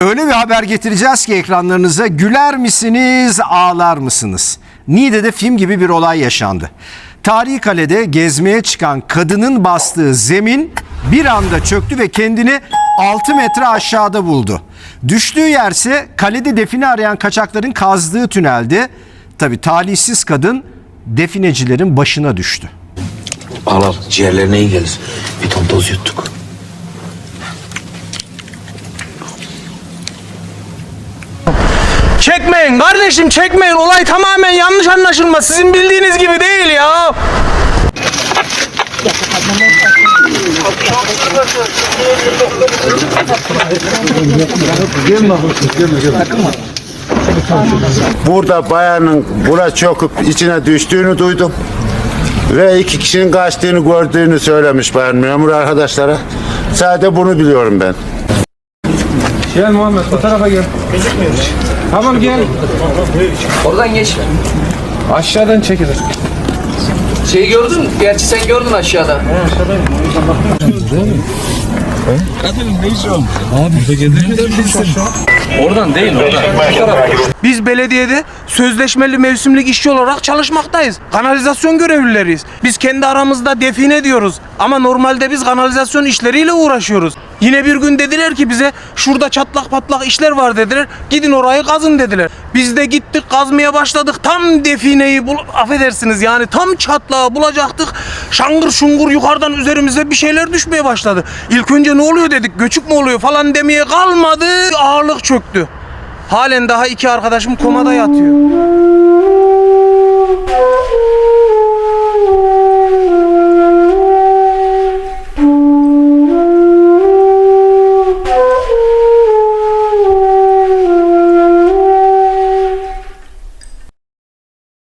Öyle bir haber getireceğiz ki ekranlarınıza güler misiniz, ağlar mısınız? Niğde'de film gibi bir olay yaşandı. Tarihi kalede gezmeye çıkan kadının bastığı zemin bir anda çöktü ve kendini 6 metre aşağıda buldu. Düştüğü yerse kalede define arayan kaçakların kazdığı tüneldi. Tabi talihsiz kadın definecilerin başına düştü. Al ciğerlerine iyi gelir. Bir ton toz yuttuk. Çekmeyin kardeşim çekmeyin. Olay tamamen yanlış anlaşılma. Sizin bildiğiniz gibi değil ya. Burada bayanın bura çöküp içine düştüğünü duydum. Ve iki kişinin kaçtığını gördüğünü söylemiş bayan memur arkadaşlara. Sadece bunu biliyorum ben. Gel Muhammed bu tarafa gel. Tamam gel. Oradan geçme. Aşağıdan çekilir. Şeyi gördün mü? Gerçi sen gördün aşağıda. Biz belediyede sözleşmeli mevsimlik işçi olarak çalışmaktayız. Kanalizasyon görevlileriyiz. Biz kendi aramızda define diyoruz. Ama normalde biz kanalizasyon işleriyle uğraşıyoruz. Yine bir gün dediler ki bize şurada çatlak patlak işler var dediler. Gidin orayı kazın dediler. Biz de gittik kazmaya başladık. Tam defineyi bul affedersiniz yani tam çatlağı bulacaktık. Şangır şungur yukarıdan üzerimize bir şeyler düşmeye başladı. İlk önce ne oluyor dedik göçük mü oluyor falan demeye kalmadı. Ağırlık çöktü. Halen daha iki arkadaşım komada yatıyor.